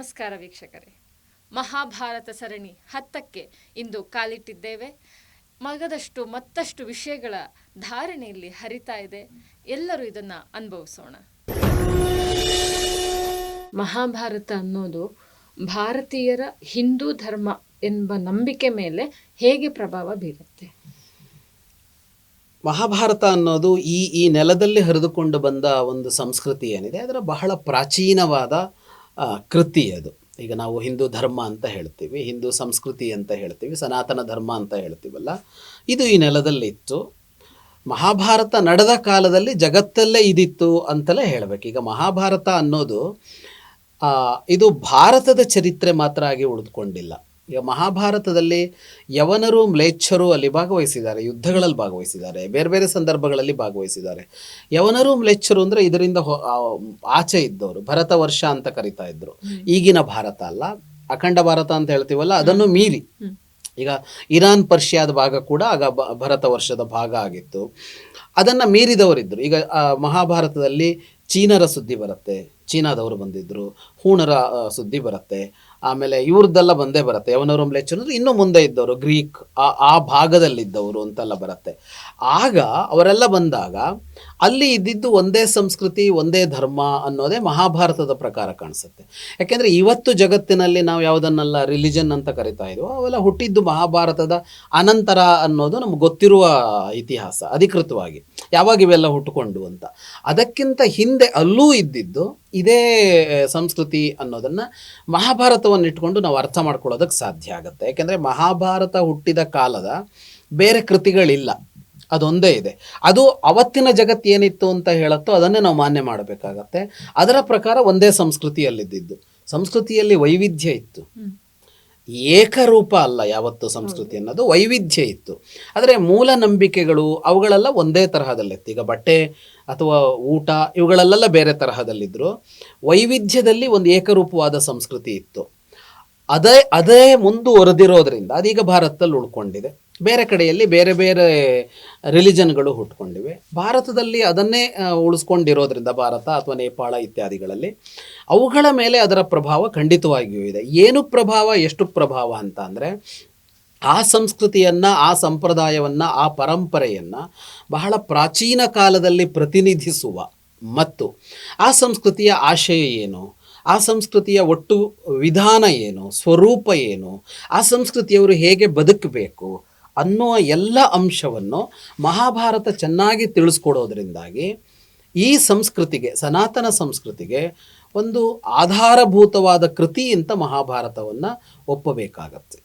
ನಮಸ್ಕಾರ ವೀಕ್ಷಕರೇ. ಮಹಾಭಾರತ ಸರಣಿ ಹತ್ತಕ್ಕೆ ಇಂದು ಕಾಲಿಟ್ಟಿದ್ದೇವೆ. ಮಗದಷ್ಟು ಮತ್ತಷ್ಟು ವಿಷಯಗಳ ಧಾರಣೆಯಲ್ಲಿ ಹರಿತಾ ಇದೆ. ಎಲ್ಲರೂ ಇದನ್ನ ಅನುಭವಿಸೋಣ. ಮಹಾಭಾರತ ಅನ್ನೋದು ಭಾರತೀಯರ ಹಿಂದೂ ಧರ್ಮ ಎಂಬ ನಂಬಿಕೆ ಮೇಲೆ ಹೇಗೆ ಪ್ರಭಾವ ಬೀರುತ್ತೆ? ಮಹಾಭಾರತ ಅನ್ನೋದು ಈ ಈ ನೆಲದಲ್ಲಿ ಹರಿದುಕೊಂಡು ಬಂದ ಒಂದು ಸಂಸ್ಕೃತಿ ಏನಿದೆ, ಅದರ ಬಹಳ ಪ್ರಾಚೀನವಾದ ಕೃತಿ ಅದು. ಈಗ ನಾವು ಹಿಂದೂ ಧರ್ಮ ಅಂತ ಹೇಳ್ತೀವಿ, ಹಿಂದೂ ಸಂಸ್ಕೃತಿ ಅಂತ ಹೇಳ್ತೀವಿ, ಸನಾತನ ಧರ್ಮ ಅಂತ ಹೇಳ್ತೀವಲ್ಲ, ಇದು ಈ ನೆಲದಲ್ಲಿತ್ತು. ಮಹಾಭಾರತ ನಡೆದ ಕಾಲದಲ್ಲಿ ಜಗತ್ತಲ್ಲೇ ಇದಿತ್ತು ಅಂತಲೇ ಹೇಳಬೇಕು. ಈಗ ಮಹಾಭಾರತ ಅನ್ನೋದು ಇದು ಭಾರತದ ಚರಿತ್ರೆ ಮಾತ್ರ ಆಗಿ ಉಳಿದುಕೊಂಡಿಲ್ಲ. ಈಗ ಮಹಾಭಾರತದಲ್ಲಿ ಯವನರು ಮ್ಲೇಚ್ಛರು ಅಲ್ಲಿ ಭಾಗವಹಿಸಿದ್ದಾರೆ ಯುದ್ಧಗಳಲ್ಲಿ ಭಾಗವಹಿಸಿದ್ದಾರೆ ಬೇರೆ ಬೇರೆ ಸಂದರ್ಭಗಳಲ್ಲಿ ಭಾಗವಹಿಸಿದ್ದಾರೆ. ಯವನರು ಮ್ಲೇಚ್ಛರು ಅಂದರೆ ಇದರಿಂದ ಆಚೆ ಇದ್ದವರು ಭರತ ವರ್ಷ ಅಂತ ಕರಿತಾ ಇದ್ರು. ಈಗಿನ ಭಾರತ ಅಲ್ಲ ಅಖಂಡ ಭಾರತ ಅಂತ ಹೇಳ್ತೀವಲ್ಲ ಅದನ್ನು ಮೀರಿ. ಈಗ ಇರಾನ್ ಪರ್ಷಿಯಾದ ಭಾಗ ಕೂಡ ಆಗ ಭರತ ವರ್ಷದ ಭಾಗ ಆಗಿತ್ತು. ಅದನ್ನು ಮೀರಿದವರಿದ್ದರು ಈಗ ಮಹಾಭಾರತದಲ್ಲಿ ಚೀನರ ಸುದ್ದಿ ಬರುತ್ತೆ ಚೀನಾದವರು ಬಂದಿದ್ದರು ಹೂಣರ ಸುದ್ದಿ ಬರುತ್ತೆ. ಆಮೇಲೆ ಇವ್ರದ್ದೆಲ್ಲ ಬಂದೇ ಬರುತ್ತೆ. ಯವನವರು ಮ್ಲೇಚ್ಛರು ಇನ್ನೂ ಮುಂದೆ ಇದ್ದವರು, ಗ್ರೀಕ್, ಆ ಆ ಭಾಗದಲ್ಲಿದ್ದವರು ಅಂತೆಲ್ಲ ಬರುತ್ತೆ. ಆಗ ಅವರೆಲ್ಲ ಬಂದಾಗ ಅಲ್ಲಿ ಇದ್ದಿದ್ದು ಒಂದೇ ಸಂಸ್ಕೃತಿ, ಒಂದೇ ಧರ್ಮ ಅನ್ನೋದೇ ಮಹಾಭಾರತದ ಪ್ರಕಾರ ಕಾಣಿಸುತ್ತೆ. ಯಾಕೆಂದರೆ ಇವತ್ತು ಜಗತ್ತಿನಲ್ಲಿ ನಾವು ಯಾವುದನ್ನೆಲ್ಲ ರಿಲಿಜನ್ ಅಂತ ಕರಿತಾ ಇದೀವೋ, ಅವೆಲ್ಲ ಹುಟ್ಟಿದ್ದು ಮಹಾಭಾರತದ ಅನಂತರ ಅನ್ನೋದು ನಮ್ಗೆ ಗೊತ್ತಿರುವ ಇತಿಹಾಸ, ಅಧಿಕೃತವಾಗಿ. ಯಾವಾಗ ಇವೆಲ್ಲ ಹುಟ್ಟುಕೊಂಡು ಅಂತ. ಅದಕ್ಕಿಂತ ಹಿಂದೆ ಅಲ್ಲೂ ಇದ್ದಿದ್ದು ಇದೇ ಸಂಸ್ಕೃತಿ ಅನ್ನೋದನ್ನು ಮಹಾಭಾರತವನ್ನು ಇಟ್ಕೊಂಡು ನಾವು ಅರ್ಥ ಮಾಡ್ಕೊಳ್ಳೋದಕ್ಕೆ ಸಾಧ್ಯ ಆಗುತ್ತೆ. ಯಾಕೆಂದರೆ ಮಹಾಭಾರತ ಹುಟ್ಟಿದ ಕಾಲದ ಬೇರೆ ಕೃತಿಗಳಿಲ್ಲ. ಅದೊಂದೇ ಇದೆ. ಅದು ಅವತ್ತಿನ ಜಗತ್ತು ಏನಿತ್ತು ಅಂತ ಹೇಳುತ್ತೋ ಅದನ್ನೇ ನಾವು ಮಾನ್ಯ ಮಾಡಬೇಕಾಗತ್ತೆ. ಅದರ ಪ್ರಕಾರ ಒಂದೇ ಸಂಸ್ಕೃತಿಯಲ್ಲಿದ್ದಿದ್ದು. ಸಂಸ್ಕೃತಿಯಲ್ಲಿ ವೈವಿಧ್ಯ ಇತ್ತು. ಏಕರೂಪ ಅಲ್ಲ ಯಾವತ್ತು ಸಂಸ್ಕೃತಿ ಅನ್ನೋದು ವೈವಿಧ್ಯ ಇತ್ತು. ಆದರೆ ಮೂಲ ನಂಬಿಕೆಗಳು ಅವುಗಳೆಲ್ಲ ಒಂದೇ ತರಹದಲ್ಲಿತ್ತು. ಈಗ ಬಟ್ಟೆ ಅಥವಾ ಊಟ ಇವುಗಳಲ್ಲೆಲ್ಲ ಬೇರೆ ತರಹದಲ್ಲಿದ್ದರು ವೈವಿಧ್ಯದಲ್ಲಿ ಒಂದು ಏಕರೂಪವಾದ ಸಂಸ್ಕೃತಿ ಇತ್ತು. ಅದೇ ಅದೇ ಮುಂದುವರೆದಿರೋದ್ರಿಂದ ಅದೀಗ ಭಾರತದಲ್ಲಿ ಉಳ್ಕೊಂಡಿದೆ. ಬೇರೆ ಕಡೆಯಲ್ಲಿ ಬೇರೆ ಬೇರೆ ರಿಲಿಜನ್ಗಳು ಹುಟ್ಕೊಂಡಿವೆ. ಭಾರತದಲ್ಲಿ ಅದನ್ನೇ ಉಳಿಸ್ಕೊಂಡಿರೋದ್ರಿಂದ ಭಾರತ ಅಥವಾ ನೇಪಾಳ ಇತ್ಯಾದಿಗಳಲ್ಲಿ ಅವುಗಳ ಮೇಲೆ ಅದರ ಪ್ರಭಾವ ಖಂಡಿತವಾಗಿಯೂ ಇದೆ. ಏನು ಪ್ರಭಾವ, ಎಷ್ಟು ಪ್ರಭಾವ ಅಂತ ಅಂದರೆ ಆ ಸಂಸ್ಕೃತಿಯನ್ನು, ಆ ಸಂಪ್ರದಾಯವನ್ನು, ಆ ಪರಂಪರೆಯನ್ನು ಬಹಳ ಪ್ರಾಚೀನ ಕಾಲದಲ್ಲಿ ಪ್ರತಿನಿಧಿಸುವ ಮತ್ತು ಆ ಸಂಸ್ಕೃತಿಯ ಆಶಯ ಏನು, ಆ ಸಂಸ್ಕೃತಿಯ ಒಟ್ಟು ವಿಧಾನ ಏನು, ಸ್ವರೂಪ ಏನು, ಆ ಸಂಸ್ಕೃತಿಯವರು ಹೇಗೆ ಬದುಕಬೇಕು ಅನ್ನುವ ಎಲ್ಲ ಅಂಶವನ್ನು ಮಹಾಭಾರತ ಚೆನ್ನಾಗಿ ತಿಳಿಸ್ಕೊಡೋದ್ರಿಂದಾಗಿ ಈ ಸಂಸ್ಕೃತಿಗೆ, ಸನಾತನ ಸಂಸ್ಕೃತಿಗೆ ಒಂದು ಆಧಾರಭೂತವಾದ ಕೃತಿ ಅಂತ ಮಹಾಭಾರತವನ್ನು ಒಪ್ಪಬೇಕಾಗತ್ತೆ.